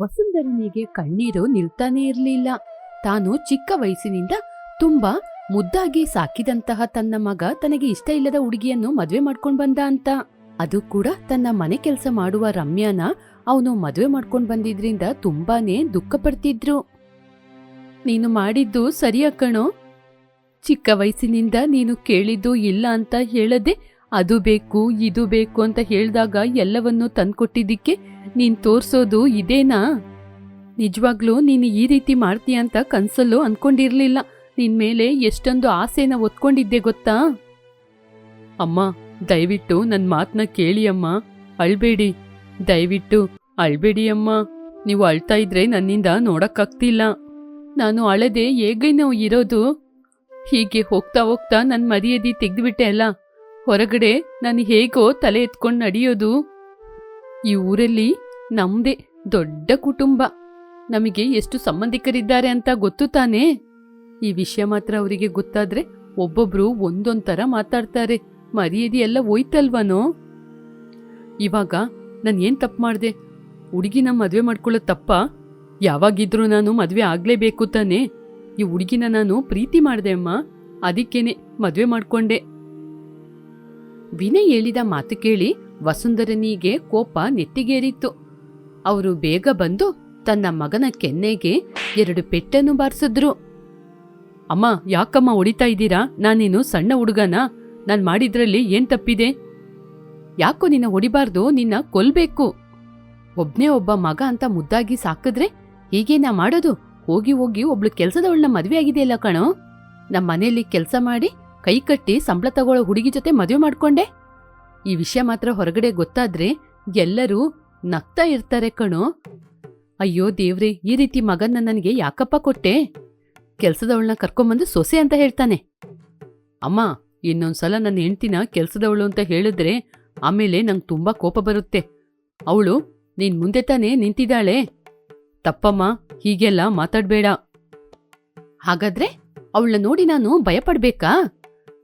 ವಸುಂಧರನಿಗೆ ಕಣ್ಣೀರು ನಿಲ್ತಾನೇ ಇರಲಿಲ್ಲ. ತಾನು ಚಿಕ್ಕ ವಯಸ್ಸಿನಿಂದ ತುಂಬಾ ಮುದ್ದಾಗಿ ಸಾಕಿದಂತಹ ತನ್ನ ಮಗ ತನಗೆ ಇಷ್ಟ ಇಲ್ಲದ ಹುಡುಗಿಯನ್ನು ಮದುವೆ ಮಾಡ್ಕೊಂಡ್ ಬಂದ ಅಂತ. ಅದು ಕೂಡ ತನ್ನ ಮನೆ ಕೆಲಸ ಮಾಡುವ ರಮ್ಯಾನ ಅವನು ಮದುವೆ ಮಾಡ್ಕೊಂಡ್ ಬಂದಿದ್ರಿಂದ ತುಂಬಾನೇ ದುಃಖ ಪಡ್ತಿದ್ರು. ನೀನು ಮಾಡಿದ್ದು ಸರಿಯ ಕಣೋ? ಚಿಕ್ಕ ವಯಸ್ಸಿನಿಂದ ನೀನು ಕೇಳಿದ್ದು ಇಲ್ಲ ಅಂತ ಹೇಳದೆ ಅದು ಬೇಕು, ಇದು ಬೇಕು ಅಂತ ಹೇಳಿದಾಗ ಎಲ್ಲವನ್ನೂ ತಂದ್ಕೊಟ್ಟಿದ್ದಕ್ಕೆ ನೀನ್ ತೋರ್ಸೋದು ಇದೇನಾ? ನಿಜವಾಗ್ಲೂ ನೀನು ಈ ರೀತಿ ಮಾಡ್ತೀಯ ಅಂತ ಕನ್ಸಲ್ಲೂ ಅನ್ಕೊಂಡಿರ್ಲಿಲ್ಲ. ನಿನ್ನ ಮೇಲೆ ಎಷ್ಟೊಂದು ಆಸೆನ ಒತ್ಕೊಂಡಿದ್ದೆ ಗೊತ್ತಾ? ಅಮ್ಮ, ದಯವಿಟ್ಟು ನನ್ನ ಮಾತನ್ನ ಕೇಳಿ ಅಮ್ಮ. ಅಳ್ಬೇಡಿ. ದಯವಿಟ್ಟು, ಅಳ್ಬೇಡಿ ಅಮ್ಮ. ನೀವು ಅಳ್ತಾ ಇದ್ರೆ ನನ್ನಿಂದ ನೋಡಕ್ಕಾಗ್ತಿಲ್ಲ. ನಾನು ಅಳದೆ ಹೇಗೆ ನಾವು ಇರೋದು. ಹೀಗೆ ಹೋಗ್ತಾ ಹೋಗ್ತಾ ನನ್ನ ಮರ್ಯಾದೆ ತೆಗೆದುಬಿಟ್ಟೆ ಅಲ್ಲ. ಹೊರಗಡೆ ನಾನು ಹೇಗೋ ತಲೆ ಎತ್ಕೊಂಡು ನಡೆಯೋದು. ಈ ಊರಲ್ಲಿ ನಮ್ದೇ ದೊಡ್ಡ ಕುಟುಂಬ. ನಮಗೆ ಎಷ್ಟು ಸಂಬಂಧಿಕರಿದ್ದಾರೆ ಅಂತ ಗೊತ್ತು ತಾನೇ? ಈ ವಿಷಯ ಮಾತ್ರ ಅವರಿಗೆ ಗೊತ್ತಾದ್ರೆ ಒಬ್ಬೊಬ್ರು ಒಂದೊಂದ್ ಥರ ಮಾತಾಡ್ತಾರೆ. ಮರ್ಯಾದೆ ಎಲ್ಲ ಹೋಯ್ತಲ್ವನೋ? ಇವಾಗ ನಾನು ಏನು ತಪ್ಪು ಮಾಡಿದೆ? ಹುಡುಗಿನ ಮದುವೆ ಮಾಡ್ಕೊಳ್ಳೋ ತಪ್ಪ? ಯಾವಾಗಿದ್ರೂ ನಾನು ಮದುವೆ ಆಗಲೇಬೇಕು ತಾನೇ? ಈ ಹುಡುಗಿನ ನಾನು ಪ್ರೀತಿ ಮಾಡಿದೆ ಅಮ್ಮ. ಅದಕ್ಕೇನೆ ಮದುವೆ ಮಾಡ್ಕೊಂಡೆ. ವಿನಯ್ ಹೇಳಿದ ಮಾತು ಕೇಳಿ ವಸುಂಧರನಿಗೆ ಕೋಪ ನೆತ್ತಿಗೇರಿತ್ತು. ಅವರು ಬೇಗ ಬಂದು ತನ್ನ ಮಗನ ಕೆನ್ನೆಗೆ ಎರಡು ಪೆಟ್ಟನ್ನು ಬಾರಿಸಿದ್ರು. ಅಮ್ಮ, ಯಾಕಮ್ಮ ಹೊಡಿತಾ ಇದ್ದೀರಾ? ನಾನೇನು ಸಣ್ಣ ಹುಡುಗನ? ನಾನ್ ಮಾಡಿದ್ರಲ್ಲಿ ಏನ್ ತಪ್ಪಿದೆ? ಯಾಕೋ ನಿನ್ನ ಹೊಡಿಬಾರ್ದು, ನಿನ್ನ ಕೊಲ್ಬೇಕು. ಒಬ್ನೇ ಒಬ್ಬ ಮಗ ಅಂತ ಮುದ್ದಾಗಿ ಸಾಕಿದ್ರೆ ಹೀಗೆ ನಾ ಮಾಡೋದು? ಹೋಗಿ ಹೋಗಿ ಒಬ್ಳು ಕೆಲ್ಸದವಳನ್ನ ಮದುವೆ ಆಗಿದೆಯಲ್ಲ ಕಣೋ? ನಮ್ಮ ಮನೆಯಲ್ಲಿ ಕೆಲಸ ಮಾಡಿ ಕೈ ಕಟ್ಟಿ ಸಂಬಳ ತಗೊಳ್ಳೋ ಹುಡುಗಿ ಜೊತೆ ಮದುವೆ ಮಾಡ್ಕೊಂಡೆ? ಈ ವಿಷಯ ಮಾತ್ರ ಹೊರಗಡೆ ಗೊತ್ತಾದ್ರೆ ಎಲ್ಲರೂ ನಗ್ತಾ ಇರ್ತಾರೆ ಕಣೋ. ಅಯ್ಯೋ ದೇವ್ರೆ, ಈ ರೀತಿ ಮಗನ ನನಗೆ ಯಾಕಪ್ಪ ಕೊಟ್ಟೆ? ಕೆಲಸದವಳನ್ನ ಕರ್ಕೊಂಬಂದು ಸೊಸೆ ಅಂತ ಹೇಳ್ತಾನೆ. ಅಮ್ಮ, ಇನ್ನೊಂದ್ಸಲ ನನ್ನ ಹೆಂಡ್ತಿನ ಕೆಲಸದವಳು ಅಂತ ಹೇಳಿದ್ರೆ ಆಮೇಲೆ ನಂಗೆ ತುಂಬಾ ಕೋಪ ಬರುತ್ತೆ. ಅವಳು ನೀನ್ ಮುಂದೆ ತಾನೇ ನಿಂತಿದ್ದಾಳೆ. ತಪ್ಪಮ್ಮ, ಹೀಗೆಲ್ಲ ಮಾತಾಡ್ಬೇಡ. ಹಾಗಾದ್ರೆ ಅವಳ ನೋಡಿ ನಾನು ಭಯಪಡ್ಬೇಕಾ?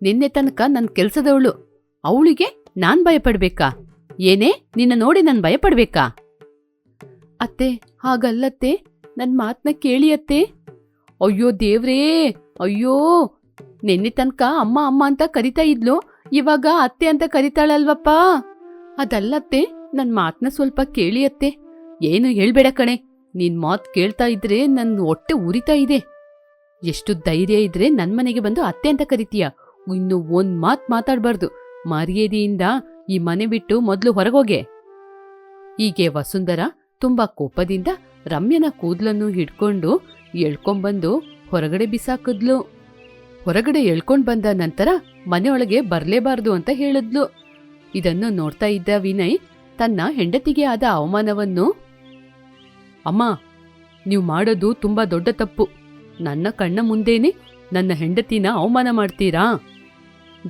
ನಿನ್ನೆ ತನಕ ನನ್ನ ಕೆಲ್ಸದವಳು. ಅವಳಿಗೆ ನಾನ್ ಭಯಪಡ್ಬೇಕಾ? ಏನೇ, ನಿನ್ನ ನೋಡಿ ನಾನು ಭಯಪಡ್ಬೇಕಾ? ಅತ್ತೆ ಹಾಗಲ್ಲತ್ತೆ ನನ್ನ ಮಾತನ್ನ ಕೇಳಿ ಅತ್ತೆ. ಅಯ್ಯೋ ದೇವ್ರೇ, ಅಯ್ಯೋ. ನಿನ್ನೆ ತನಕ ಅಮ್ಮ ಅಮ್ಮ ಅಂತ ಕರಿತಾ ಇದ್ಲು. ಇವಾಗ ಅತ್ತೆ ಅಂತ ಕರಿತಾಳಲ್ವಪ್ಪ? ಅದಲ್ಲತ್ತೆ ನನ್ನ ಮಾತನ್ನ ಸ್ವಲ್ಪ ಕೇಳಿ ಅತ್ತೆ. ಏನು ಹೇಳ್ಬೇಡ ಕಣೆ. ನಿನ್ ಮಾತ್ ಕೇಳ್ತಾ ಇದ್ರೆ ನನ್ನ ಹೊಟ್ಟೆ ಉರಿತಾ ಇದೆ. ಎಷ್ಟು ಧೈರ್ಯ ಇದ್ರೆ ನನ್ ಮನೆಗೆ ಬಂದು ಅತ್ತೆ ಅಂತ ಕರಿತೀಯ? ಇನ್ನು ಒಂದ್ ಮಾತ್ ಮಾತಾಡ್ಬಾರ್ದು. ಮರ್ಯಾದೆಯಿಂದ ಈ ಮನೆ ಬಿಟ್ಟು ಮೊದ್ಲು ಹೊರಗೋಗೆ. ಹೀಗೆ ವಸುಂಧರ ತುಂಬಾ ಕೋಪದಿಂದ ರಮ್ಯನ ಕೂದ್ಲನ್ನು ಹಿಡ್ಕೊಂಡು ಎಳ್ಕೊಂಬಂದು ಹೊರಗಡೆ ಬಿಸಾಕಿದ್ಲು. ಹೊರಗಡೆ ಎಳ್ಕೊಂಡ್ ಬಂದ ನಂತರ ಮನೆಯೊಳಗೆ ಬರ್ಲೇಬಾರ್ದು ಅಂತ ಹೇಳಿದ್ಲು. ಇದನ್ನು ನೋಡ್ತಾ ಇದ್ದ ವಿನಯ್ ತನ್ನ ಹೆಂಡತಿಗೆ ಆದ ಅವಮಾನವನ್ನು, ಅಮ್ಮ, ನೀವು ಮಾಡೋದು ತುಂಬಾ ದೊಡ್ಡ ತಪ್ಪು. ನನ್ನ ಕಣ್ಣ ಮುಂದೇನೆ ನನ್ನ ಹೆಂಡತಿನ ಅವಮಾನ ಮಾಡ್ತೀರಾ?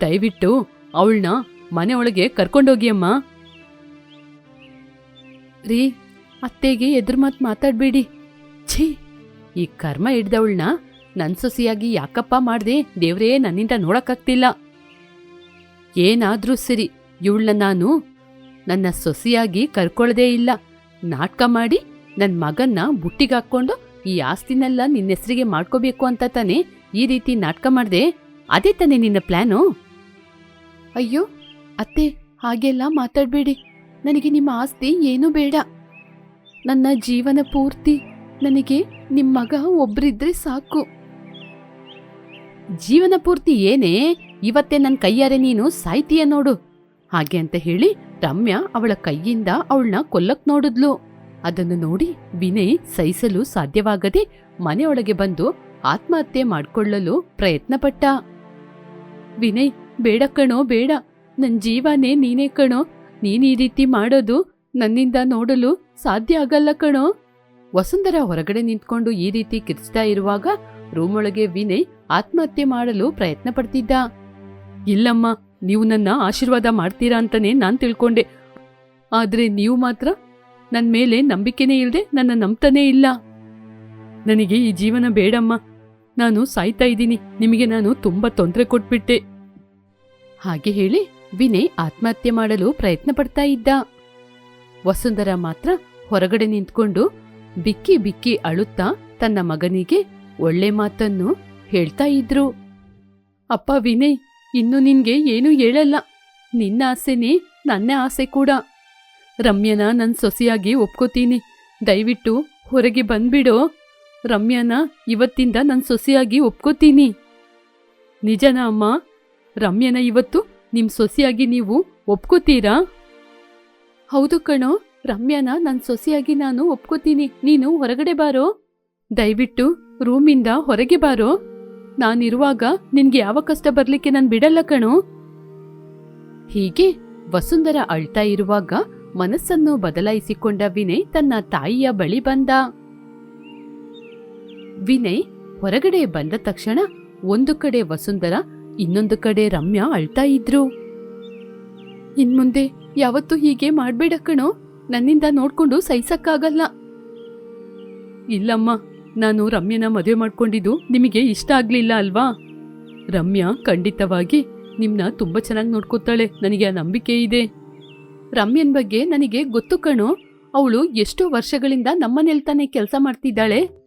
ದಯವಿಟ್ಟು ಅವಳನ್ನ ಕರ್ಕೊಂಡೋಗಿ ಅಮ್ಮ ರೀ, ಅತ್ತೆಗೆ ಎದುರು ಮಾತು ಮಾತಾಡ್ಬೇಡಿ. ಛೀ, ಈ ಕರ್ಮ ಹಿಡ್ದವಳನ್ನ ನನ್ ಸೊಸಿಯಾಗಿ ಯಾಕಪ್ಪ ಮಾಡ್ದೆ ದೇವ್ರೇ ನನ್ನಿಂದ ನೋಡಕ್ಕಾಗ್ತಿಲ್ಲ. ಏನಾದ್ರೂ ಸರಿ, ಇವಳನ್ನ ನಾನು ನನ್ನ ಸೊಸಿಯಾಗಿ ಕರ್ಕೊಳ್ಳದೇ ಇಲ್ಲ. ನಾಟಕ ಮಾಡಿ ನನ್ನ ಮಗನ್ನ ಬುಟ್ಟಿಗೆ ಹಾಕ್ಕೊಂಡು ಈ ಆಸ್ತಿನೆಲ್ಲ ನಿನ್ನ ಹೆಸರಿಗೆ ಮಾಡ್ಕೋಬೇಕು ಅಂತ ತಾನೇ ಈ ರೀತಿ ನಾಟಕ ಮಾಡ್ದೆ? ಅದೇ ತಾನೇ ನಿನ್ನ ಪ್ಲಾನು? ಅಯ್ಯೋ, ಅತ್ತೆ, ಹಾಗೆಲ್ಲ ಮಾತಾಡಬೇಡಿ. ನನಗೆ ನಿಮ್ಮ ಆಸ್ತಿ ಏನೂ ಬೇಡ. ನನ್ನ ಜೀವನ ಪೂರ್ತಿ ನನಗೆ ನಿಮ್ಮ ಮಗ ಒಬ್ರಿದ್ರೆ ಸಾಕು. ಜೀವನ ಪೂರ್ತಿ ಏನೇ, ಇವತ್ತೇ ನನ್ನ ಕೈಯಾರೆ ನೀನು ಸಾಯ್ತೀಯ ನೋಡು. ಹಾಗೆ ಅಂತ ಹೇಳಿ ರಮ್ಯ ಅವಳ ಕೈಯಿಂದ ಅವಳನ್ನ ಕೊಲ್ಲಕ್ ನೋಡಿದ್ಲು. ಅದನ್ನು ನೋಡಿ ವಿನಯ್ ಸಹಿಸಲು ಸಾಧ್ಯವಾಗದೆ ಮನೆಯೊಳಗೆ ಬಂದು ಆತ್ಮಹತ್ಯೆ ಮಾಡ್ಕೊಳ್ಳಲು ಪ್ರಯತ್ನಪಟ್ಟ. ವಿನಯ್ ಬೇಡ ಕಣೋ, ಬೇಡ. ನನ್ ಜೀವನೇ ನೀನೇ ಕಣೋ. ನೀನ್ ಈ ರೀತಿ ಮಾಡೋದು ನನ್ನಿಂದ ನೋಡಲು ಸಾಧ್ಯ ಆಗಲ್ಲ ಕಣೋ. ವಸುಂಧರ ಹೊರಗಡೆ ನಿಂತ್ಕೊಂಡು ಈ ರೀತಿ ಕಿರ್ಚ್ತಾ ಇರುವಾಗ ರೂಮ್ ಒಳಗೆ ವಿನಯ್ ಆತ್ಮಹತ್ಯೆ ಮಾಡಲು ಪ್ರಯತ್ನ ಪಡ್ತಿದ್ದ. ಇಲ್ಲಮ್ಮ, ನೀವು ನನ್ನ ಆಶೀರ್ವಾದ ಮಾಡ್ತೀರಾ ಅಂತಾನೆ ನಾನ್ ತಿಳ್ಕೊಂಡೆ. ಆದ್ರೆ ನೀವು ಮಾತ್ರ ನನ್ನ ಮೇಲೆ ನಂಬಿಕೆನೇ ಇಲ್ಲದೆ ನನ್ನ ನಂಬ್ತಾನೇ ಇಲ್ಲ. ನನಗೆ ಈ ಜೀವನ ಬೇಡಮ್ಮ. ನಾನು ಸಾಯ್ತಾ ಇದ್ದೀನಿ. ನಿಮಗೆ ನಾನು ತುಂಬಾ ತೊಂದರೆ ಕೊಟ್ಬಿಟ್ಟೆ. ಹಾಗೆ ಹೇಳಿ ವಿನಯ್ ಆತ್ಮಹತ್ಯೆ ಮಾಡಲು ಪ್ರಯತ್ನ ಪಡ್ತಾ ಇದ್ದ. ವಸುಂಧರ ಮಾತ್ರ ಹೊರಗಡೆ ನಿಂತ್ಕೊಂಡು ಬಿಕ್ಕಿ ಬಿಕ್ಕಿ ಅಳುತ್ತಾ ತನ್ನ ಮಗನಿಗೆ ಒಳ್ಳೆ ಮಾತನ್ನು ಹೇಳ್ತಾ ಇದ್ರು. ಅಪ್ಪ ವಿನಯ್, ಇನ್ನು ನಿನ್ಗೆ ಏನೂ ಹೇಳಲ್ಲ. ನಿನ್ನ ಆಸೆನೇ ನನ್ನ ಆಸೆ ಕೂಡ. ರಮ್ಯನ ನನ್ನ ಸೊಸೆಯಾಗಿ ಒಪ್ಕೋತೀನಿ. ದಯವಿಟ್ಟು ಹೊರಗೆ ಬಂದ್ಬಿಡೋ. ರಮ್ಯನ ಇವತ್ತಿಂದ ನನ್ನ ಸೊಸೆಯಾಗಿ ಒಪ್ಕೋತೀನಿ. ನಿಜನಾ ಅಮ್ಮ? ರಮ್ಯನ ಇವತ್ತು ನಿಮ್ ಸೊಸೆಯಾಗಿ ನೀವು ಒಪ್ಕೋತೀರಾ? ಹೌದು ಕಣೋ, ರಮ್ಯನ ನನ್ನ ಸೊಸೆಯಾಗಿ ನಾನು ಒಪ್ಕೋತೀನಿ. ನೀನು ಹೊರಗಡೆ ಬಾರೋ. ದಯವಿಟ್ಟು ರೂಮಿಂದ ಹೊರಗೆ ಬಾರೋ. ನಾನಿರುವಾಗ ನಿನ್ಗೆ ಯಾವ ಕಷ್ಟ ಬರ್ಲಿಕ್ಕೆ ನಾನು ಬಿಡಲ್ಲ ಕಣೋ. ಹೀಗೆ ವಸುಂಧರ ಅಳ್ತಾ ಇರುವಾಗ ಮನಸ್ಸನ್ನು ಬದಲಾಯಿಸಿಕೊಂಡ ವಿನಯ್ ತನ್ನ ತಾಯಿಯ ಬಳಿ ಬಂದ. ವಿನಯ್ ಹೊರಗಡೆ ಬಂದ ತಕ್ಷಣ ಒಂದು ಕಡೆ ವಸುಂಧರ ಇನ್ನೊಂದು ಕಡೆ ರಮ್ಯಾ ಅಳ್ತಾ ಇದ್ರು. ಇನ್ಮುಂದೆ ಯಾವತ್ತೂ ಹೀಗೆ ಮಾಡಬೇಡ ಕಣೋ, ನನ್ನಿಂದ ನೋಡ್ಕೊಂಡು ಸಹಿಸಕ್ಕಾಗಲ್ಲ. ಇಲ್ಲಮ್ಮ, ನಾನು ರಮ್ಯನ ಮದುವೆ ಮಾಡ್ಕೊಂಡಿದ್ದು ನಿಮಗೆ ಇಷ್ಟ ಆಗ್ಲಿಲ್ಲ ಅಲ್ವಾ? ರಮ್ಯಾ ಖಂಡಿತವಾಗಿ ನಿಮ್ಮನ್ನ ತುಂಬಾ ಚೆನ್ನಾಗಿ ನೋಡ್ಕೋತಾಳೆ, ನನಗೆ ಆ ನಂಬಿಕೆ ಇದೆ. ರಮ್ಯನ್ ಬಗ್ಗೆ ನನಗೆ ಗೊತ್ತು ಕಣೋ, ಅವಳು ಎಷ್ಟೋ ವರ್ಷಗಳಿಂದ ನಮ್ಮನೇಲ್ ತಾನೇ ಕೆಲಸ ಮಾಡ್ತಿದ್ದಾಳೆ.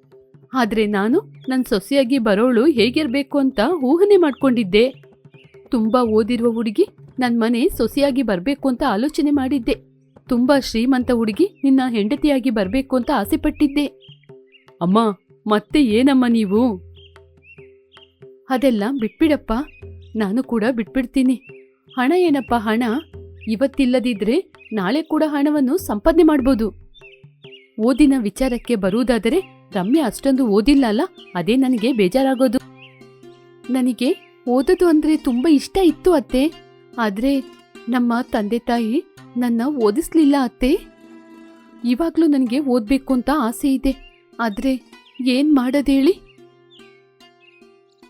ಆದ್ರೆ ನಾನು ನನ್ನ ಸೊಸೆಯಾಗಿ ಬರೋಳು ಹೇಗಿರ್ಬೇಕು ಅಂತ ಊಹನೆ ಮಾಡ್ಕೊಂಡಿದ್ದೆ. ತುಂಬಾ ಓದಿರುವ ಹುಡುಗಿ ನನ್ನ ಮನೆ ಸೊಸೆಯಾಗಿ ಬರಬೇಕು ಅಂತ ಆಲೋಚನೆ ಮಾಡಿದ್ದೆ. ತುಂಬಾ ಶ್ರೀಮಂತ ಹುಡುಗಿ ನಿನ್ನ ಹೆಂಡತಿಯಾಗಿ ಬರಬೇಕು ಅಂತ ಆಸೆ ಪಟ್ಟಿದ್ದೆ ಅಮ್ಮ, ಮತ್ತೆ ಏನಮ್ಮ ನೀವು? ಅದೆಲ್ಲ ಬಿಟ್ಬಿಡಪ್ಪ. ನಾನು ಕೂಡ ಬಿಟ್ಬಿಡ್ತೀನಿ. ಹಣ ಏನಪ್ಪ ಹಣ? ಇವತ್ತಿಲ್ಲದಿದ್ರೆ ನಾಳೆ ಕೂಡ ಹಣವನ್ನು ಸಂಪಾದನೆ ಮಾಡ್ಬೋದು. ಓದಿನ ವಿಚಾರಕ್ಕೆ ಬರುವುದಾದರೆ ರಮ್ಯಾ ಅಷ್ಟೊಂದು ಓದಿಲ್ಲ ಅಲ್ಲ? ಅದೇ ನನಗೆ ಬೇಜಾರಾಗೋದು. ನನಗೆ ಓದೋದು ಅಂದ್ರೆ ತುಂಬಾ ಇಷ್ಟ ಇತ್ತು ಅತ್ತೆ. ಆದ್ರೆ ನಮ್ಮ ತಂದೆ ತಾಯಿ ನನ್ನ ಓದಿಸ್ಲಿಲ್ಲ ಅತ್ತೆ. ಇವಾಗ್ಲೂ ನನಗೆ ಓದ್ಬೇಕು ಅಂತ ಆಸೆ ಇದೆ. ಆದ್ರೆ ಏನ್ ಮಾಡೋದೇಳಿ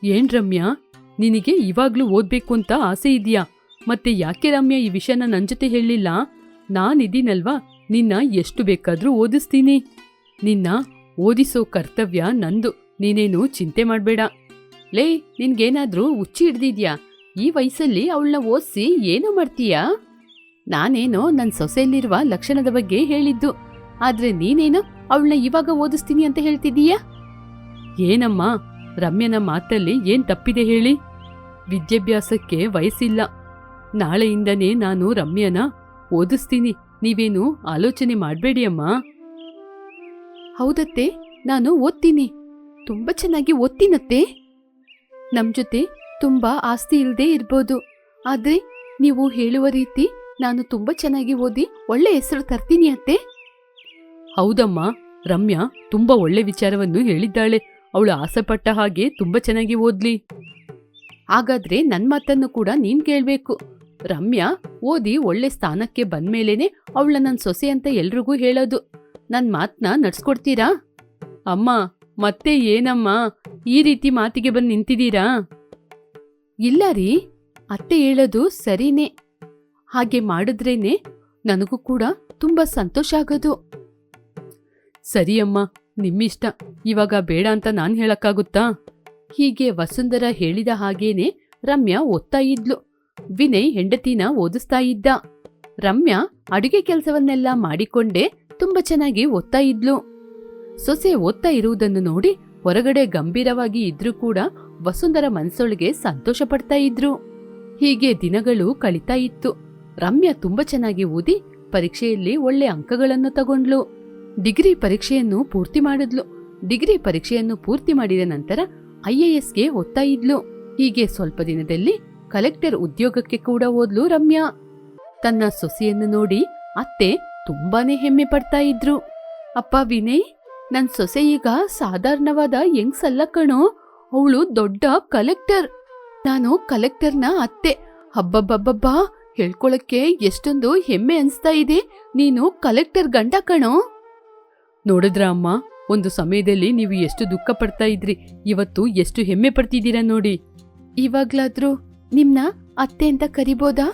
ಏನ್ ರಮ್ಯಾ? ನಿನಗೆ ಇವಾಗ್ಲೂ ಓದ್ಬೇಕು ಅಂತ ಆಸೆ ಇದೆಯಾ? ಮತ್ತೆ ಯಾಕೆ ರಮ್ಯಾ ಈ ವಿಷಯನ ನನ್ನ ಜೊತೆ ಹೇಳಿಲ್ಲ? ನಾನಿದ್ದೀನಲ್ವಾ ನಿನ್ನ ಎಷ್ಟು ಬೇಕಾದ್ರೂ ಓದಿಸ್ತೀನಿ. ನಿನ್ನ ಓದಿಸೋ ಕರ್ತವ್ಯ ನಂದು. ನೀನೇನು ಚಿಂತೆ ಮಾಡ್ಬೇಡ. ಲೇ, ನಿನ್ಗೇನಾದ್ರೂ ಹುಚ್ಚಿ ಹಿಡ್ದಿದ್ಯಾ? ಈ ವಯಸ್ಸಲ್ಲಿ ಅವಳನ್ನ ಓದಿಸಿ ಏನು ಮಾಡ್ತೀಯಾ? ನಾನೇನೋ ನನ್ನ ಸೊಸೆಯಲ್ಲಿರುವ ಲಕ್ಷಣದ ಬಗ್ಗೆ ಹೇಳಿದ್ದು. ಆದ್ರೆ ನೀನೇನೋ ಅವಳನ್ನ ಇವಾಗ ಓದಿಸ್ತೀನಿ ಅಂತ ಹೇಳ್ತಿದೀಯಾ ಏನಮ್ಮ, ರಮ್ಯನ ಮಾತಲ್ಲಿ ಏನ್ ತಪ್ಪಿದೆ ಹೇಳಿ? ವಿದ್ಯಾಭ್ಯಾಸಕ್ಕೆ ವಯಸ್ಸಿಲ್ಲ. ನಾಳೆಯಿಂದನೇ ನಾನು ರಮ್ಯನ ಓದಿಸ್ತೀನಿ. ನೀವೇನು ಆಲೋಚನೆ ಮಾಡಬೇಡಿ ಅಮ್ಮ. ಹೌದತ್ತೆ ನಾನು ಓದ್ತೀನಿ. ತುಂಬಾ ಚೆನ್ನಾಗಿ ಓದ್ತೀನತ್ತೆ. ನಮ್ ಜೊತೆ ತುಂಬಾ ಆಸ್ತಿ ಇಲ್ಲದೆ ಇರ್ಬೋದು. ಆದ್ರೆ ನೀವು ಹೇಳುವ ರೀತಿ ನಾನು ತುಂಬಾ ಚೆನ್ನಾಗಿ ಓದಿ ಒಳ್ಳೆ ಹೆಸರು ತರ್ತೀನಿ ಅತ್ತೆ. ಹೌದಮ್ಮ ರಮ್ಯಾ ತುಂಬಾ ಒಳ್ಳೆ ವಿಚಾರವನ್ನು ಹೇಳಿದ್ದಾಳೆ. ಅವಳು ಆಸೆಪಟ್ಟ ಹಾಗೆ ತುಂಬಾ ಚೆನ್ನಾಗಿ ಓದ್ಲಿ. ಹಾಗಾದ್ರೆ ನನ್ನ ಮಾತನ್ನು ಕೂಡ ನೀನ್ ಕೇಳ್ಬೇಕು. ರಮ್ಯಾ ಓದಿ ಒಳ್ಳೆ ಸ್ಥಾನಕ್ಕೆ ಬಂದ್ಮೇಲೇನೆ ಅವಳ ನನ್ನ ಸೊಸೆ ಅಂತ ಎಲ್ರಿಗೂ ಹೇಳೋದು. ನನ್ ಮಾತ್ನ ನಡ್ಸ್ಕೊಡ್ತೀರಾ? ಅಮ್ಮ, ಮತ್ತೆ ಏನಮ್ಮ? ಈ ರೀತಿ ಮಾತಿಗೆ ಬಂದು ನಿಂತಿದ್ದೀರಾ? ಇಲ್ಲ ರೀ, ಅತ್ತೆ ಹೇಳೋದು ಸರಿನೇ. ಹಾಗೆ ಮಾಡಿದ್ರೇನೆ ನನಗೂ ಕೂಡ ತುಂಬಾ ಸಂತೋಷ ಆಗೋದು. ಸರಿ ಅಮ್ಮ, ನಿಮ್ಮಿಷ್ಟ. ಇವಾಗ ಬೇಡ ಅಂತ ನಾನ್ ಹೇಳಕ್ಕಾಗುತ್ತಾ? ಹೀಗೆ ವಸುಂಧರ ಹೇಳಿದ ಹಾಗೇನೆ ರಮ್ಯಾ ಓದ್ತಾ ಇದ್ಲು. ವಿನಯ್ ಹೆಂಡತಿನ ಓದಿಸ್ತಾ ಇದ್ದ. ರಮ್ಯಾ ಅಡುಗೆ ಕೆಲಸವನ್ನೆಲ್ಲ ಮಾಡಿಕೊಂಡೇ ತುಂಬಾ ಚೆನ್ನಾಗಿ ಓದ್ತಾ ಇದ್ಲು. ಸೊಸೆ ಓದ್ತಾ ಇರುವುದನ್ನು ನೋಡಿ ಹೊರಗಡೆ ಗಂಭೀರವಾಗಿ ಇದ್ರೂ ಕೂಡ ವಸುಂಧರ ಮನಸ್ಸೊಳಗೆ ಸಂತೋಷ ಪಡ್ತಾ ಇದ್ರು. ಹೀಗೆ ದಿನಗಳು ಕಳೀತಾ ಇತ್ತು. ರಮ್ಯಾ ತುಂಬಾ ಚೆನ್ನಾಗಿ ಓದಿ ಪರೀಕ್ಷೆಯಲ್ಲಿ ಒಳ್ಳೆ ಅಂಕಗಳನ್ನು ತಗೊಂಡ್ಲು. ಡಿಗ್ರಿ ಪರೀಕ್ಷೆಯನ್ನು ಪೂರ್ತಿ ಮಾಡಿದ್ಲು. ಡಿಗ್ರಿ ಪರೀಕ್ಷೆಯನ್ನು ಪೂರ್ತಿ ಮಾಡಿದ ನಂತರ ಐಎಎಸ್ಗೆ ಓದ್ತಾ ಇದ್ಲು. ಹೀಗೆ ಸ್ವಲ್ಪ ದಿನದಲ್ಲಿ ಕಲೆಕ್ಟರ್ ಉದ್ಯೋಗಕ್ಕೆ ಕೂಡ ಓದ್ಲು ರಮ್ಯಾ. ತನ್ನ ಸೊಸೆಯನ್ನು ನೋಡಿ ಅತ್ತೆ ತುಂಬಾನೇ ಹೆಮ್ಮೆ ಪಡ್ತಾ ಇದ್ರು. ಅಪ್ಪ ವಿನಯ್, ನನ್ ಸೊಸೆ ಈಗ ಸಾಧಾರಣವಾದ ಹೆಂಗ್ಸಲ್ಲ ಕಣೋ. ಅವಳು ದೊಡ್ಡ ಕಲೆಕ್ಟರ್. ನಾನು ಕಲೆಕ್ಟರ್ನ ಅತ್ತೆ. ಹಬ್ಬಬ್ಬಬ್ಬಬ್ಬಾ ಹೇಳ್ಕೊಳಕ್ಕೆ ಎಷ್ಟೊಂದು ಹೆಮ್ಮೆ ಅನ್ಸ್ತಾ ಇದೆ. ನೀನು ಕಲೆಕ್ಟರ್ ಗಂಡ ಕಣೋ. ನೋಡಿದ್ರ ಅಮ್ಮ, ಒಂದು ಸಮಯದಲ್ಲಿ ನೀವು ಎಷ್ಟು ದುಃಖ ಪಡ್ತಾ ಇದ್ರಿ. ಇವತ್ತು ಎಷ್ಟು ಹೆಮ್ಮೆ ಪಡ್ತಿದ್ದೀರಾ ನೋಡಿ. ಇವಾಗ್ಲಾದ್ರೂ ನಿಮ್ನ ಅತ್ತೆ ಅಂತ ಕರಿಬೋದಾ?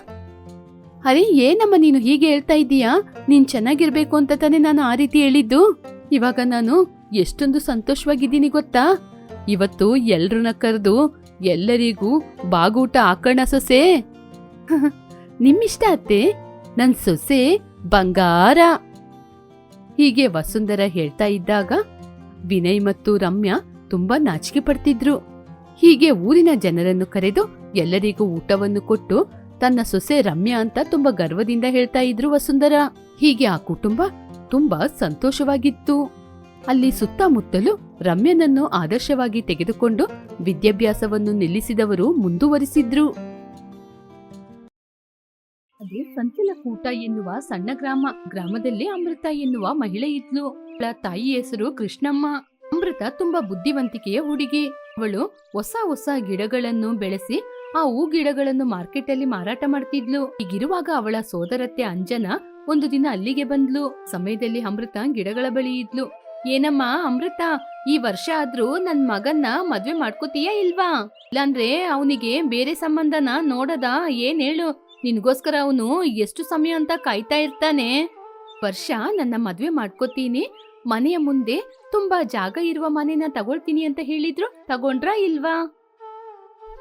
ಅರೆ, ಏನಮ್ಮ ನೀನು ಹೀಗೆ ಹೇಳ್ತಾ ಇದ್ದೀಯಾ? ನೀನ್ ಚೆನ್ನಾಗಿರ್ಬೇಕು ಅಂತ ತಾನೇ ನಾನು ಆ ರೀತಿ ಹೇಳಿದ್ದು. ಇವಾಗ ನಾನು ಎಷ್ಟೊಂದು ಸಂತೋಷವಾಗಿದ್ದೀನಿ ಗೊತ್ತಾ? ಇವತ್ತು ಎಲ್ರನ್ನ ಕರೆದು ಎಲ್ಲರಿಗೂ ಬಾಗೂಟ ಹಾಕೋಣ ಸೊಸೆ. ನಿಮ್ಮಿಷ್ಟ ಅತ್ತೆ? ನನ್ ಸೊಸೆ ಬಂಗಾರ. ಹೀಗೆ ವಸುಂಧರ ಹೇಳ್ತಾ ಇದ್ದಾಗ ವಿನಯ್ ಮತ್ತು ರಮ್ಯಾ ತುಂಬಾ ನಾಚಿಕೆ ಪಡ್ತಿದ್ರು. ಹೀಗೆ ಊರಿನ ಜನರನ್ನು ಕರೆದು ಎಲ್ಲರಿಗೂ ಊಟವನ್ನು ಕೊಟ್ಟು ತನ್ನ ಸೊಸೆ ರಮ್ಯಾ ಅಂತ ತುಂಬಾ ಗರ್ವದಿಂದ ಹೇಳ್ತಾ ಇದ್ರು ವಸುಂಧರ. ಹೀಗೆ ಆ ಕುಟುಂಬ ತುಂಬಾ ಸಂತೋಷವಾಗಿತ್ತು. ಅಲ್ಲಿ ಸುತ್ತಮುತ್ತಲು ರಮ್ಯನನ್ನು ಆದರ್ಶವಾಗಿ ತೆಗೆದುಕೊಂಡು ವಿದ್ಯಾಭ್ಯಾಸವನ್ನು ನಿಲ್ಲಿಸಿದವರು ಮುಂದುವರಿಸಿದ್ರು. ಸಂಚಲ ಸಂಚಲಕೂಟ ಎನ್ನುವ ಸಣ್ಣ ಗ್ರಾಮ, ಗ್ರಾಮದಲ್ಲಿ ಅಮೃತ ಎನ್ನುವ ಮಹಿಳೆ ಇದ್ಲು. ಅವಳ ತಾಯಿ ಹೆಸರು ಕೃಷ್ಣಮ್ಮ. ಅಮೃತ ತುಂಬಾ ಬುದ್ಧಿವಂತಿಕೆಯ ಹುಡುಗಿ. ಅವಳು ಹೊಸ ಹೊಸ ಗಿಡಗಳನ್ನು ಬೆಳೆಸಿ ಆ ಹೂ ಗಿಡಗಳನ್ನು ಮಾರ್ಕೆಟ್ ಅಲ್ಲಿ ಮಾರಾಟ ಮಾಡ್ತಿದ್ಲು. ಹೀಗಿರುವಾಗ ಅವಳ ಸೋದರತ್ತೆ ಅಂಜನ ಒಂದು ದಿನ ಅಲ್ಲಿಗೆ ಬಂದ್ಲು. ಸಮಯದಲ್ಲಿ ಅಮೃತ ಗಿಡಗಳ ಬಳಿ ಇದ್ಲು. ಏನಮ್ಮ ಅಮೃತ, ಈ ವರ್ಷ ಆದ್ರೂ ನನ್ ಮಗನ್ನ ಮದ್ವೆ ಮಾಡ್ಕೋತೀಯಾ ಇಲ್ವಾ? ಇಲ್ಲಾಂದ್ರೆ ಅವನಿಗೆ ಬೇರೆ ಸಂಬಂಧನ ನೋಡದ ಏನ್ ಹೇಳು? ನಿನ್ಗೋಸ್ಕರ ಅವನು ಎಷ್ಟು ಸಮಯ ಅಂತ ಕಾಯ್ತಾ ಇರ್ತಾನೆ. ವರ್ಷ ನನ್ನ ಮದ್ವೆ ಮಾಡ್ಕೋತೀನಿ. ಮನೆಯ ಮುಂದೆ ತುಂಬಾ ಜಾಗ ಇರುವ ಮನೆನ ತಗೊಳ್ತೀನಿ ಅಂತ ಹೇಳಿದ್ರು. ತಗೊಂಡ್ರಾ ಇಲ್ವಾ?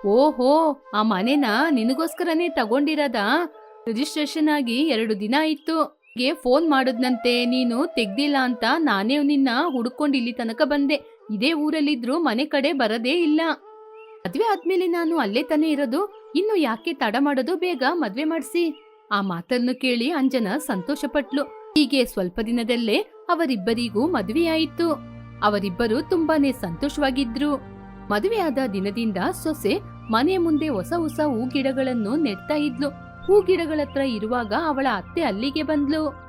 ಓಹೋ, ಆ ಮನೆನ ನಿನಗೋಸ್ಕರನೇ ತಗೊಂಡಿರದ? ರಿಜಿಸ್ಟ್ರೇಷನ್ ಆಗಿ ಎರಡು ದಿನ ಆಯ್ತು ಗೆ ಫೋನ್ ಮಾಡಿದ್ನಂತೆ, ನೀನು ತೆಗ್ದಿಲ್ಲ ಅಂತ ನಾನೇ ನಿನ್ನ ಹುಡ್ಕೊಂಡು ಇಲ್ಲಿ ತನಕ ಬಂದೆ. ಇದೇ ಊರಲ್ಲಿದ್ರು ಮನೆ ಕಡೆ ಬರದೇ ಇಲ್ಲ. ಮದ್ವೆ ಆದ್ಮೇಲೆ ನಾನು ಅಲ್ಲೇ ತಾನೇ ಇರೋದು. ಇನ್ನು ಯಾಕೆ ತಡ ಮಾಡೋದು? ಬೇಗ ಮದ್ವೆ ಮಾಡಿಸಿ. ಆ ಮಾತನ್ನು ಕೇಳಿ ಅಂಜನ ಸಂತೋಷಪಟ್ಲು. ಹೀಗೆ ಸ್ವಲ್ಪ ದಿನದಲ್ಲೇ ಅವರಿಬ್ಬರಿಗೂ ಮದುವೆಯಾಯಿತು. ಅವರಿಬ್ಬರು ತುಂಬಾನೇ ಸಂತೋಷವಾಗಿದ್ರು. ಮದುವೆಯಾದ ದಿನದಿಂದ ಸೊಸೆ ಮನೆ ಮುಂದೆ ಹೊಸ ಹೊಸ ಹೂ ಗಿಡಗಳನ್ನು ನೆಡ್ತಾ ಇದ್ಲು. ಹೂ ಗಿಡಗಳತ್ರ ಇರುವಾಗ ಅವಳ ಅತ್ತೆ ಅಲ್ಲಿಗೆ ಬಂದ್ಲು.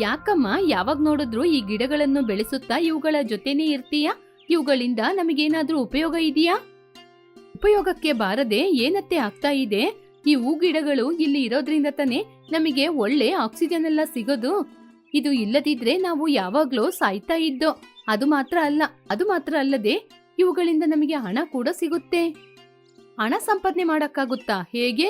ಯಾಕಮ್ಮ, ಯಾವಾಗ ನೋಡಿದ್ರು ಈ ಗಿಡಗಳನ್ನು ಬೆಳೆಸುತ್ತಾ ಇವುಗಳ ಜೊತೆನೇ ಇರ್ತೀಯ? ಇವುಗಳಿಂದ ನಮಗೇನಾದ್ರೂ ಉಪಯೋಗ ಇದೆಯಾ? ಉಪಯೋಗಕ್ಕೆ ಬಾರದೆ ಏನತ್ತೆ ಆಗ್ತಾ ಇದೆ? ಈ ಹೂ ಗಿಡಗಳು ಇಲ್ಲಿ ಇರೋದ್ರಿಂದ ತಾನೇ ನಮಗೆ ಒಳ್ಳೆ ಆಕ್ಸಿಜನ್ ಎಲ್ಲ ಸಿಗೋದು. ಇದು ಇಲ್ಲದಿದ್ರೆ ನಾವು ಯಾವಾಗ್ಲೂ ಸಾಯ್ತಾ ಇದ್ದೋ. ಅದು ಮಾತ್ರ ಅಲ್ಲ, ಅದು ಮಾತ್ರ ಅಲ್ಲದೆ ಇವುಗಳಿಂದ ನಮಗೆ ಹಣ ಕೂಡ ಸಿಗುತ್ತೆ. ಹಣ ಸಂಪಾದನೆ ಮಾಡಕ್ಕಾಗುತ್ತಾ? ಹೇಗೆ?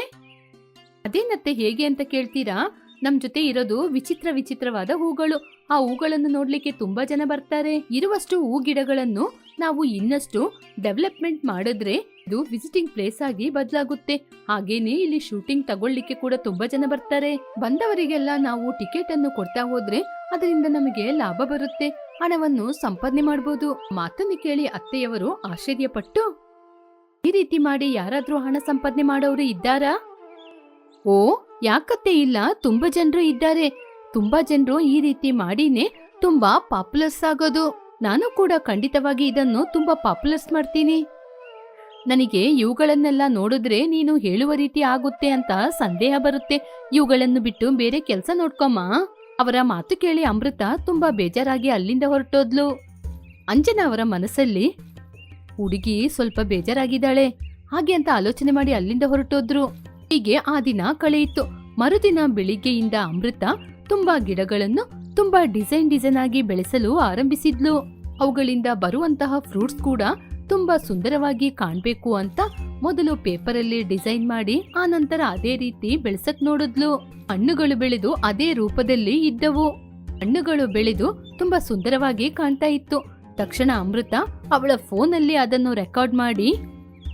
ಅದೇನತ್ತೆ ಹೇಗೆ ಅಂತ ಕೇಳ್ತೀರಾ? ನಮ್ ಜೊತೆ ಇರೋದು ವಿಚಿತ್ರ ವಿಚಿತ್ರವಾದ ಹೂಗಳು. ಆ ಹೂಗಳನ್ನು ನೋಡ್ಲಿಕ್ಕೆ ತುಂಬಾ ಜನ ಬರ್ತಾರೆ. ಇರುವಷ್ಟು ಹೂ ಗಿಡಗಳನ್ನು ನಾವು ಇನ್ನಷ್ಟು ಡೆವಲಪ್ಮೆಂಟ್ ಮಾಡಿದ್ರೆ ಇದು ವಿಸಿಟಿಂಗ್ ಪ್ಲೇಸ್ ಆಗಿ ಬದಲಾಗುತ್ತೆ. ಹಾಗೇನೆ ಇಲ್ಲಿ ಶೂಟಿಂಗ್ ತಗೊಳ್ಳಿಕ್ಕೆ ಕೂಡ ತುಂಬಾ ಜನ ಬರ್ತಾರೆ. ಬಂದವರಿಗೆಲ್ಲ ನಾವು ಟಿಕೆಟ್ ಅನ್ನು ಕೊಡ್ತಾ ಹೋದ್ರೆ ಅದರಿಂದ ನಮಗೆ ಲಾಭ ಬರುತ್ತೆ. ಹಣವನ್ನು ಸಂಪಾದನೆ ಮಾಡಬಹುದು ಮಾತನ್ನು ಕೇಳಿ ಅತ್ತೆಯವರು ಆಶ್ಚರ್ಯಪಟ್ಟು, ಈ ರೀತಿ ಮಾಡಿ ಯಾರಾದ್ರೂ ಹಣ ಸಂಪಾದನೆ ಮಾಡೋರು ಇದ್ದಾರಾ? ಓ, ಯಾಕತ್ತೆ ಇಲ್ಲ? ತುಂಬಾ ಜನರು ಇದ್ದಾರೆ. ತುಂಬಾ ಜನರು ಈ ರೀತಿ ಮಾಡಿನೇ ತುಂಬಾ ಪಾಪ್ಯುಲರ್ಸ್ ಆಗೋದು. ನಾನು ಕೂಡ ಖಂಡಿತವಾಗಿ ಇದನ್ನು ತುಂಬಾ ಪಾಪ್ಯುಲರ್ಸ್ ಮಾಡ್ತೀನಿ. ನನಗೆ ಇವುಗಳನ್ನೆಲ್ಲ ನೋಡಿದ್ರೆ ನೀನು ಹೇಳುವ ರೀತಿ ಆಗುತ್ತೆ ಅಂತ ಸಂದೇಹ ಬರುತ್ತೆ. ಇವುಗಳನ್ನು ಬಿಟ್ಟು ಬೇರೆ ಕೆಲಸ ನೋಡ್ಕೊಮ್ಮ. ಅವರ ಮಾತು ಕೇಳಿ ಅಮೃತ ತುಂಬಾ ಬೇಜಾರಾಗಿ ಅಲ್ಲಿಂದ ಹೊರಟೋದ್ಲು. ಅಂಜನಾ ಅವರ ಮನಸ್ಸಲ್ಲಿ ಹುಡುಗಿ ಸ್ವಲ್ಪ ಬೇಜಾರಾಗಿದ್ದಾಳೆ. ಹಾಗೆ ಅಂತ ಆಲೋಚನೆ ಮಾಡಿ ಅಲ್ಲಿಂದ ಹೊರಟೋದ್ರು. ಹೀಗೆ ಆ ದಿನ ಕಳೆಯಿತು. ಮರುದಿನ ಬೆಳಿಗ್ಗೆಯಿಂದ ಅಮೃತ ತುಂಬಾ ಗಿಡಗಳನ್ನು ತುಂಬಾ ಡಿಸೈನ್ ಡಿಸೈನ್ ಆಗಿ ಬೆಳೆಸಲು ಆರಂಭಿಸಿದ್ಲು. ಅವುಗಳಿಂದ ಬರುವಂತಹ ಫ್ರೂಟ್ಸ್ ಕೂಡ ತುಂಬಾ ಸುಂದರವಾಗಿ ಕಾಣಬೇಕು ಅಂತ ಮೊದಲು ಪೇಪರಲ್ಲಿ ಡಿಸೈನ್ ಮಾಡಿ, ಆ ನಂತರ ಅದೇ ರೀತಿ ಬೆಳೆಸಕ್ ನೋಡಿದ್ಲು. ಹಣ್ಣುಗಳು ಬೆಳೆದು ಅದೇ ರೂಪದಲ್ಲಿ ಇದ್ದವು. ಹಣ್ಣುಗಳು ಬೆಳೆದು ತುಂಬಾ ಸುಂದರವಾಗಿ ಕಾಣ್ತಾ ಇತ್ತು. ತಕ್ಷಣ ಅಮೃತ ಅವಳ ಫೋನಲ್ಲಿ ಅದನ್ನು ರೆಕಾರ್ಡ್ ಮಾಡಿ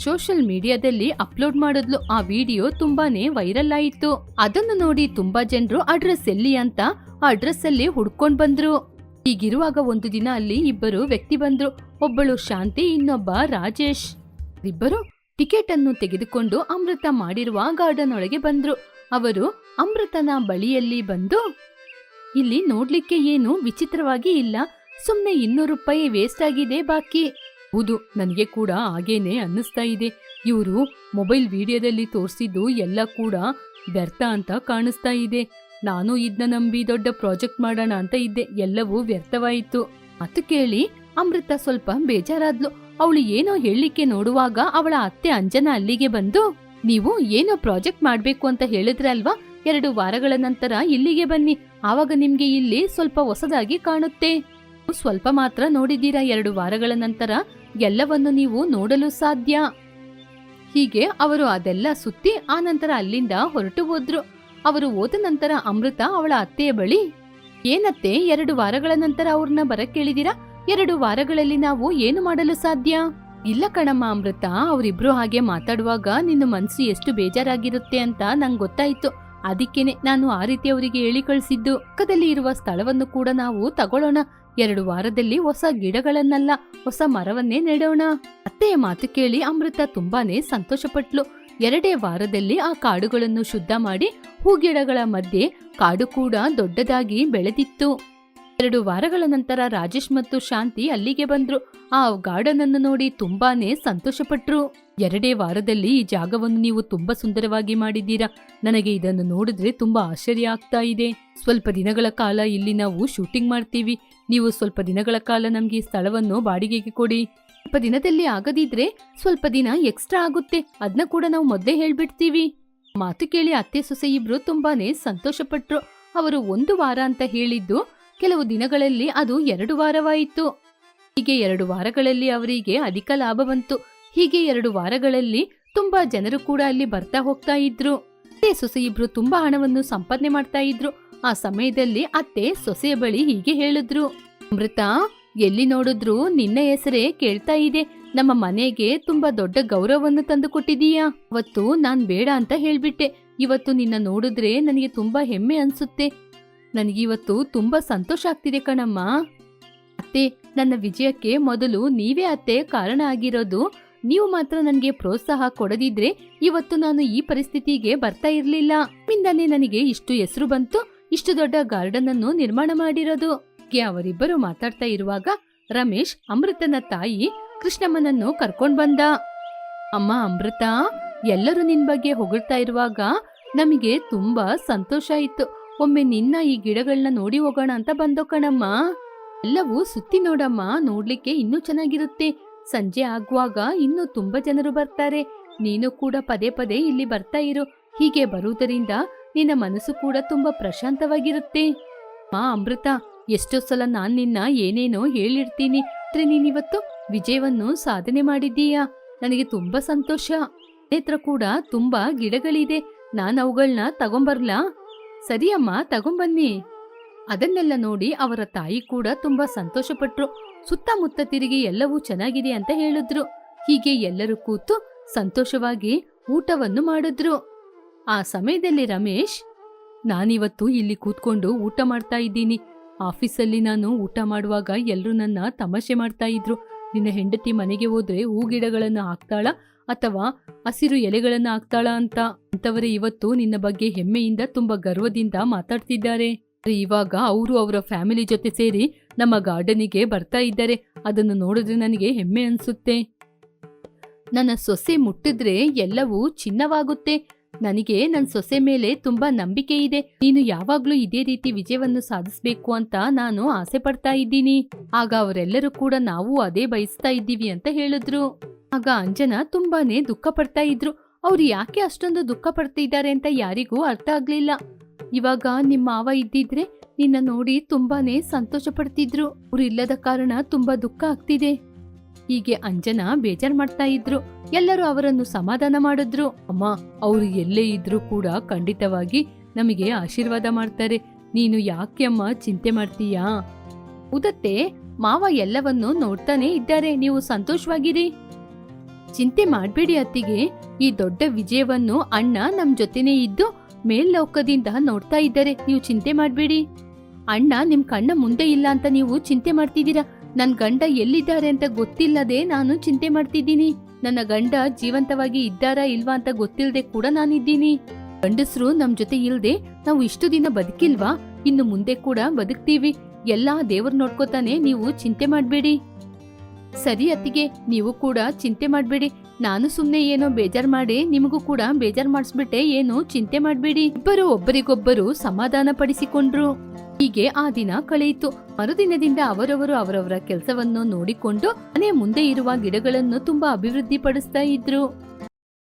ಸೋಷಿಯಲ್ ಮೀಡಿಯಾದಲ್ಲಿ ಅಪ್ಲೋಡ್ ಮಾಡಿದ್ಲು. ಆ ವಿಡಿಯೋ ತುಂಬಾನೇ ವೈರಲ್ ಆಯಿತು. ಅದನ್ನು ನೋಡಿ ತುಂಬಾ ಜನರು, ಅಡ್ರೆಸ್ ಎಲ್ಲಿ ಅಂತ ಆ ಅಡ್ರೆಸ್ ಅಲ್ಲಿ ಹುಡ್ಕೊಂಡ್ ಬಂದ್ರು. ಹೀಗಿರುವಾಗ ಒಂದು ದಿನ ಅಲ್ಲಿ ಇಬ್ಬರು ವ್ಯಕ್ತಿ ಬಂದ್ರು. ಒಬ್ಬಳು ಶಾಂತಿ, ಇನ್ನೊಬ್ಬ ರಾಜೇಶ್. ಇಬ್ಬರು ಟಿಕೆಟ್ ಅನ್ನು ತೆಗೆದುಕೊಂಡು ಅಮೃತ ಮಾಡಿರುವ ಗಾರ್ಡನ್ ಒಳಗೆ ಬಂದ್ರು. ಅವರು ಅಮೃತನ ಬಳಿಯಲ್ಲಿ ಬಂದು, ಇಲ್ಲಿ ನೋಡ್ಲಿಕ್ಕೆ ಏನು ವಿಚಿತ್ರವಾಗಿ ಇಲ್ಲ. ಸುಮ್ನೆ ಇನ್ನೂರು ರೂಪಾಯಿ ವೇಸ್ಟ್ ಆಗಿದೆ ಬಾಕಿ. ಹೌದು, ನನಗೆ ಕೂಡ ಹಾಗೇನೆ ಅನ್ನಿಸ್ತಾ ಇದೆ. ಇವರು ಮೊಬೈಲ್ ವಿಡಿಯೋದಲ್ಲಿ ತೋರಿಸಿದ್ದು ಎಲ್ಲ ಕೂಡ ವ್ಯರ್ಥ ಅಂತ ಕಾಣಿಸ್ತಾ ಇದೆ. ನಾನು ಇದನ್ನ ನಂಬಿ ದೊಡ್ಡ ಪ್ರಾಜೆಕ್ಟ್ ಮಾಡೋಣ ಅಂತ ಇದ್ದೆ. ಎಲ್ಲವೂ ವ್ಯರ್ಥವಾಯಿತು. ಅದು ಕೇಳಿ. ಅಮೃತ ಸ್ವಲ್ಪ ಬೇಜಾರಾದ್ಲು. ಅವಳು ಏನೋ ಹೇಳಲಿಕ್ಕೆ ನೋಡುವಾಗ ಅವಳ ಅತ್ತೆ ಅಂಜನಾ ಅಲ್ಲಿಗೆ ಬಂದು, ನೀವು ಏನೋ ಪ್ರಾಜೆಕ್ಟ್ ಮಾಡ್ಬೇಕು ಅಂತ ಹೇಳಿದ್ರಲ್ವಾ ಎರಡು ವಾರಗಳ ನಂತರ ಇಲ್ಲಿಗೆ ಬನ್ನಿ. ಆವಾಗ ನಿಮ್ಗೆ ಇಲ್ಲಿ ಸ್ವಲ್ಪ ಹೊಸದಾಗಿ ಕಾಣುತ್ತೆ. ಸ್ವಲ್ಪ ಮಾತ್ರ ನೋಡಿದ್ದೀರಾ ಎರಡು ವಾರಗಳ ನಂತರ? ಎಲ್ಲವನ್ನು ನೀವು ನೋಡಲು ಸಾಧ್ಯ? ಹೀಗೆ ಅವರು ಅದೆಲ್ಲ ಸುತ್ತಿ ಆ ನಂತರ ಅಲ್ಲಿಂದ ಹೊರಟು ಹೋದ್ರು. ಅವರು ಹೋದ ನಂತರ ಅಮೃತ ಅವಳ ಅತ್ತೆಯ ಬಳಿ, ಏನತ್ತೆ, ಎರಡು ವಾರಗಳ ನಂತರ ಅವ್ರನ್ನ ಬರಕ್ ಕೇಳಿದೀರಾ ಎರಡು ವಾರಗಳಲ್ಲಿ ನಾವು ಏನು ಮಾಡಲು ಸಾಧ್ಯ? ಇಲ್ಲ ಕಣಮ್ಮ ಅಮೃತ, ಅವರಿಬ್ರು ಹಾಗೆ ಮಾತಾಡುವಾಗ ನಿನ್ನ ಮನ್ಸು ಎಷ್ಟು ಬೇಜಾರಾಗಿರುತ್ತೆ ಅಂತ ನಂಗೆ ಗೊತ್ತಾಯ್ತು. ಅದಕ್ಕೇನೆ ನಾನು ಆ ರೀತಿ ಅವರಿಗೆ ಹೇಳಿ ಕಳಿಸಿದ್ದು. ಪಕ್ಕದಲ್ಲಿ ಇರುವ ಸ್ಥಳವನ್ನು ಕೂಡ ನಾವು ತಗೊಳ್ಳೋಣ. ಎರಡು ವಾರದಲ್ಲಿ ಹೊಸ ಗಿಡಗಳನ್ನಲ್ಲ, ಹೊಸ ಮರವನ್ನೇ ನೆಡೋಣ. ಅತ್ತೆಯ ಮಾತು ಕೇಳಿ ಅಮೃತ ತುಂಬಾನೇ ಸಂತೋಷಪಟ್ಲು. ಎರಡೇ ವಾರದಲ್ಲಿ ಆ ಕಾಡುಗಳನ್ನು ಶುದ್ಧ ಮಾಡಿ, ಹೂಗಿಡಗಳ ಮಧ್ಯೆ ಕಾಡು ಕೂಡ ದೊಡ್ಡದಾಗಿ ಬೆಳೆದಿತ್ತು. ಎರಡು ವಾರಗಳ ನಂತರ ರಾಜೇಶ್ ಮತ್ತು ಶಾಂತಿ ಅಲ್ಲಿಗೆ ಬಂದ್ರು. ಆ ಗಾರ್ಡನ್ ಅನ್ನು ನೋಡಿ ತುಂಬಾನೇ ಸಂತೋಷಪಟ್ರು. ಎರಡೇ ವಾರದಲ್ಲಿ ಈ ಜಾಗವನ್ನು ನೀವು ತುಂಬಾ ಸುಂದರವಾಗಿ ಮಾಡಿದ್ದೀರಾ. ನನಗೆ ಇದನ್ನು ನೋಡಿದ್ರೆ ತುಂಬಾ ಆಶ್ಚರ್ಯ ಆಗ್ತಾ ಇದೆ. ಸ್ವಲ್ಪ ದಿನಗಳ ಕಾಲ ಇಲ್ಲಿ ನಾವು ಶೂಟಿಂಗ್ ಮಾಡ್ತೀವಿ. ನೀವು ಸ್ವಲ್ಪ ದಿನಗಳ ಕಾಲ ನಮ್ಗೆ ಈ ಸ್ಥಳವನ್ನು ಬಾಡಿಗೆಗೆ ಕೊಡಿ. ಸ್ವಲ್ಪ ದಿನದಲ್ಲಿ ಆಗದಿದ್ರೆ ಸ್ವಲ್ಪ ದಿನ ಎಕ್ಸ್ಟ್ರಾ ಆಗುತ್ತೆ. ಅದನ್ನ ಕೂಡ ನಾವು ಮೊದಲೇ ಹೇಳ್ಬಿಡ್ತೀವಿ. ಮಾತು ಕೇಳಿ ಅತ್ತೆ ಸೊಸೆ ಇಬ್ರು ತುಂಬಾನೇ ಸಂತೋಷಪಟ್ರು. ಅವರು ಒಂದು ವಾರ ಅಂತ ಹೇಳಿದ್ದು ಕೆಲವು ದಿನಗಳಲ್ಲಿ ಅದು ಎರಡು ವಾರವಾಯಿತು. ಹೀಗೆ ಎರಡು ವಾರಗಳಲ್ಲಿ ಅವರಿಗೆ ಅಧಿಕ ಲಾಭ ಬಂತು. ಹೀಗೆ ಎರಡು ವಾರಗಳಲ್ಲಿ ತುಂಬಾ ಜನರು ಕೂಡ ಅಲ್ಲಿ ಬರ್ತಾ ಹೋಗ್ತಾ ಇದ್ರು. ಅತ್ತೆ ಸೊಸೆ ಇಬ್ರು ತುಂಬಾ ಹಣವನ್ನು ಸಂಪಾದನೆ ಮಾಡ್ತಾ ಇದ್ರು. ಆ ಸಮಯದಲ್ಲಿ ಅತ್ತೆ ಸೊಸೆಯ ಬಳಿ ಹೀಗೆ ಹೇಳಿದ್ರು. ಅಮೃತ, ಎಲ್ಲಿ ನೋಡಿದ್ರು ನಿನ್ನ ಹೆಸರೇ ಕೇಳ್ತಾ ಇದೆ. ನಮ್ಮ ಮನೆಗೆ ತುಂಬಾ ದೊಡ್ಡ ಗೌರವವನ್ನು ತಂದು ಕೊಟ್ಟಿದೀಯಾ ಅವತ್ತು ನಾನ್ ಬೇಡ ಅಂತ ಹೇಳ್ಬಿಟ್ಟೆ. ಇವತ್ತು ನಿನ್ನ ನೋಡಿದ್ರೆ ನನಗೆ ತುಂಬಾ ಹೆಮ್ಮೆ ಅನ್ಸುತ್ತೆ. ನನಗಿವತ್ತು ತುಂಬಾ ಸಂತೋಷ ಆಗ್ತಿದೆ ಕಣಮ್ಮ. ಅತ್ತೆ, ನನ್ನ ವಿಜಯಕ್ಕೆ ಮೊದಲು ನೀವೇ ಅತ್ತೆ ಕಾರಣ ಆಗಿರೋದು. ನೀವು ಮಾತ್ರ ನನಗೆ ಪ್ರೋತ್ಸಾಹ ಕೊಡದಿದ್ರೆ ಇವತ್ತು ನಾನು ಈ ಪರಿಸ್ಥಿತಿಗೆ ಬರ್ತಾ ಇರ್ಲಿಲ್ಲ. ನಿಮ್ಮಿಂದಾನೇ ನನಗೆ ಇಷ್ಟು ಹೆಸರು ಬಂತು, ಇಷ್ಟು ದೊಡ್ಡ ಗಾರ್ಡನ್ ಅನ್ನು ನಿರ್ಮಾಣ ಮಾಡಿರೋದು. ಅವರಿಬ್ಬರು ಮಾತಾಡ್ತಾ ಇರುವಾಗ ರಮೇಶ್ ಅಮೃತನ ತಾಯಿ ಕೃಷ್ಣಮ್ಮನನ್ನು ಕರ್ಕೊಂಡ್ ಬಂದ. ಅಮ್ಮ ಅಮೃತ, ಎಲ್ಲರೂ ನಿನ್ ಬಗ್ಗೆ ಹೊಗಳ್ತಾ ಇರುವಾಗ ನಮಗೆ ತುಂಬಾ ಸಂತೋಷ ಆಯ್ತು. ಒಮ್ಮೆ ನಿನ್ನ ಈ ಗಿಡಗಳನ್ನ ನೋಡಿ ಹೋಗೋಣ ಅಂತ ಬಂದೋ ಕಣಮ್ಮ. ಎಲ್ಲವೂ ಸುತ್ತಿ ನೋಡಮ್ಮ, ನೋಡ್ಲಿಕ್ಕೆ ಇನ್ನೂ ಚೆನ್ನಾಗಿರುತ್ತೆ. ಸಂಜೆ ಆಗುವಾಗ ಇನ್ನೂ ತುಂಬಾ ಜನರು ಬರ್ತಾರೆ. ನೀನು ಕೂಡ ಪದೇ ಪದೇ ಇಲ್ಲಿ ಬರ್ತಾ ಇರು. ಹೀಗೆ ಬರುವುದರಿಂದ ನಿನ್ನ ಮನಸ್ಸು ಕೂಡ ತುಂಬಾ ಪ್ರಶಾಂತವಾಗಿರುತ್ತೆ. ಮಾ ಅಮೃತ, ಎಷ್ಟೋ ಸಲ ನಾನ್ ನಿನ್ನ ಏನೇನೋ ಹೇಳಿರ್ತೀನಿ. ಆದ್ರೆ ನೀನಿವತ್ತು ವಿಜಯವನ್ನು ಸಾಧನೆ ಮಾಡಿದ್ದೀಯಾ? ನನಗೆ ತುಂಬಾ ಸಂತೋಷ. ನೇತ್ರ ಕೂಡ ತುಂಬಾ ಗಿಡಗಳಿದೆ. ನಾನು ಅವುಗಳನ್ನ ತಗೊಂಬರ್ಲಾ? ಸರಿ ಅಮ್ಮ ತಗೊಂಬನ್ನಿ. ಅದನ್ನೆಲ್ಲ ನೋಡಿ ಅವರ ತಾಯಿ ಕೂಡ ತುಂಬಾ ಸಂತೋಷಪಟ್ರು. ಸುತ್ತಮುತ್ತ ತಿರುಗಿ ಎಲ್ಲವೂ ಚೆನ್ನಾಗಿದೆ ಅಂತ ಹೇಳಿದ್ರು. ಹೀಗೆ ಎಲ್ಲರೂ ಕೂತು ಸಂತೋಷವಾಗಿ ಊಟವನ್ನು ಮಾಡಿದ್ರು. ಆ ಸಮಯದಲ್ಲಿ ರಮೇಶ್, ನಾನಿವತ್ತು ಇಲ್ಲಿ ಕೂತ್ಕೊಂಡು ಊಟ ಮಾಡ್ತಾ ಇದ್ದೀನಿ. ಆಫೀಸಲ್ಲಿ ನಾನು ಊಟ ಮಾಡುವಾಗ ಎಲ್ಲರೂ ನನ್ನ ತಮಾಷೆ ಮಾಡ್ತಾ ಇದ್ರು. ನಿನ್ನ ಹೆಂಡತಿ ಮನೆಗೆ ಹೋದ್ರೆ ಹೂ ಗಿಡಗಳನ್ನು ಹಾಕ್ತಾಳ ಅಥವಾ ಹಸಿರು ಎಲೆಗಳನ್ನು ಹಾಕ್ತಾಳ ಅಂತ. ಅಂತವರೇ ಇವತ್ತು ನಿನ್ನ ಬಗ್ಗೆ ಹೆಮ್ಮೆಯಿಂದ ತುಂಬಾ ಗರ್ವದಿಂದ ಮಾತಾಡ್ತಿದ್ದಾರೆ. ಇವಾಗ ಅವರು ಅವರ ಫ್ಯಾಮಿಲಿ ಜೊತೆ ಸೇರಿ ನಮ್ಮ ಗಾರ್ಡನಿಗೆ ಬರ್ತಾ ಇದ್ದಾರೆ. ಅದನ್ನು ನೋಡಿದ್ರೆ ನನಗೆ ಹೆಮ್ಮೆ ಅನ್ಸುತ್ತೆ. ನನ್ನ ಸೊಸೆ ಮುಟ್ಟಿದ್ರೆ ಎಲ್ಲವೂ ಚಿನ್ನವಾಗುತ್ತೆ. ನನಗೆ ನನ್ನ ಸೊಸೆ ಮೇಲೆ ತುಂಬಾ ನಂಬಿಕೆ ಇದೆ. ನೀನು ಯಾವಾಗ್ಲೂ ಇದೇ ರೀತಿ ವಿಜಯವನ್ನು ಸಾಧಿಸ್ಬೇಕು ಅಂತ ನಾನು ಆಸೆ ಪಡ್ತಾ ಇದ್ದೀನಿ. ಆಗ ಅವರೆಲ್ಲರೂ ಕೂಡ ನಾವು ಅದೇ ಬಯಸ್ತಾ ಇದ್ದೀವಿ ಅಂತ ಹೇಳಿದ್ರು. ಆಗ ಅಂಜನಾ ತುಂಬಾನೇ ದುಃಖ ಪಡ್ತಾ ಇದ್ರು. ಅವ್ರು ಯಾಕೆ ಅಷ್ಟೊಂದು ದುಃಖ ಪಡ್ತಿದ್ದಾರೆ ಅಂತ ಯಾರಿಗೂ ಅರ್ಥ ಆಗ್ಲಿಲ್ಲ. ಇವಾಗ ನಿಮ್ಮ ಮಾವ ಇದ್ದಿದ್ರೆ ನಿನ್ನ ನೋಡಿ ತುಂಬಾನೇ ಸಂತೋಷ ಪಡ್ತಿದ್ರು. ಅವ್ರು ಇಲ್ಲದ ಕಾರಣ ತುಂಬಾ ದುಃಖ ಆಗ್ತಿದೆ. ಹೀಗೆ ಅಂಜನಾ ಬೇಜಾರ್ ಮಾಡ್ತಾ ಇದ್ರು. ಎಲ್ಲರೂ ಅವರನ್ನು ಸಮಾಧಾನ ಮಾಡಿದ್ರು. ಅಮ್ಮ, ಅವರು ಎಲ್ಲೇ ಇದ್ರೂ ಕೂಡ ಖಂಡಿತವಾಗಿ ನಮಗೆ ಆಶೀರ್ವಾದ ಮಾಡ್ತಾರೆ. ನೀನು ಯಾಕೆ ಅಮ್ಮ ಚಿಂತೆ ಮಾಡ್ತೀಯಾ? ಉದತ್ತೆ, ಮಾವ ಎಲ್ಲವನ್ನು ನೋಡ್ತಾನೆ ಇದ್ದಾರೆ. ನೀವು ಸಂತೋಷವಾಗಿರಿ. ಚಿಂತೆ ಮಾಡಬೇಡಿ ಅತ್ತಿಗೆ. ಈ ದೊಡ್ಡ ವಿಜಯವನ್ನು ಅಣ್ಣ ನಮ್ ಜೊತೆನೇ ಇದ್ದು ಮೇಲ್ಲೋಕದಿಂದ ನೋಡ್ತಾ ಇದ್ದಾರೆ. ನೀವು ಚಿಂತೆ ಮಾಡಬೇಡಿ. ಅಣ್ಣ ನಿಮ್ ಕಣ್ಣ ಮುಂದೆ ಇಲ್ಲ ಅಂತ ನೀವು ಚಿಂತೆ ಮಾಡ್ತಿದ್ದೀರಾ? ನನ್ ಗಂಡ ಎಲ್ಲಿದ್ದಾರೆ ಅಂತ ಗೊತ್ತಿಲ್ಲದೆ ನಾನು ಚಿಂತೆ ಮಾಡ್ತಿದ್ದೀನಿ. ನನ್ನ ಗಂಡ ಜೀವಂತವಾಗಿ ಇದ್ದಾರಾ ಇಲ್ವಾ ಅಂತ ಗೊತ್ತಿಲ್ಲದೆ ಕೂಡ ನಾನಿದ್ದೀನಿ. ಗಂಡಸರು ನಮ್ ಜೊತೆ ಇಲ್ದೆ ನಾವು ಇಷ್ಟು ದಿನ ಬದುಕಿಲ್ವಾ? ಇನ್ನು ಮುಂದೆ ಕೂಡ ಬದುಕ್ತೀವಿ. ಎಲ್ಲಾ ದೇವ್ರ ನೋಡ್ಕೋತಾನೆ ನೀವು ಚಿಂತೆ ಮಾಡ್ಬೇಡಿ. ಸರಿ ಅತ್ತಿಗೆ, ನೀವು ಕೂಡ ಚಿಂತೆ ಮಾಡ್ಬೇಡಿ. ನಾನು ಸುಮ್ನೆ ಏನೋ ಬೇಜಾರ್ ಮಾಡಿ ನಿಮಗೂ ಕೂಡ ಬೇಜಾರ್ ಮಾಡಿಸ್ಬಿಟ್ಟೆ ಏನು ಚಿಂತೆ ಮಾಡ್ಬೇಡಿ. ಇಬ್ಬರು ಒಬ್ಬರಿಗೊಬ್ಬರು ಸಮಾಧಾನ ಪಡಿಸಿಕೊಂಡ್ರು ಹೀಗೆ ಆ ದಿನ ಕಳೆಯಿತು. ಮರುದಿನದಿಂದ ಅವರವರು ಅವರವರ ಕೆಲಸವನ್ನು ನೋಡಿಕೊಂಡು ಮನೆ ಮುಂದೆ ಇರುವ ಗಿಡಗಳನ್ನು ತುಂಬಾ ಅಭಿವೃದ್ಧಿ ಪಡಿಸ್ತಾ ಇದ್ರು.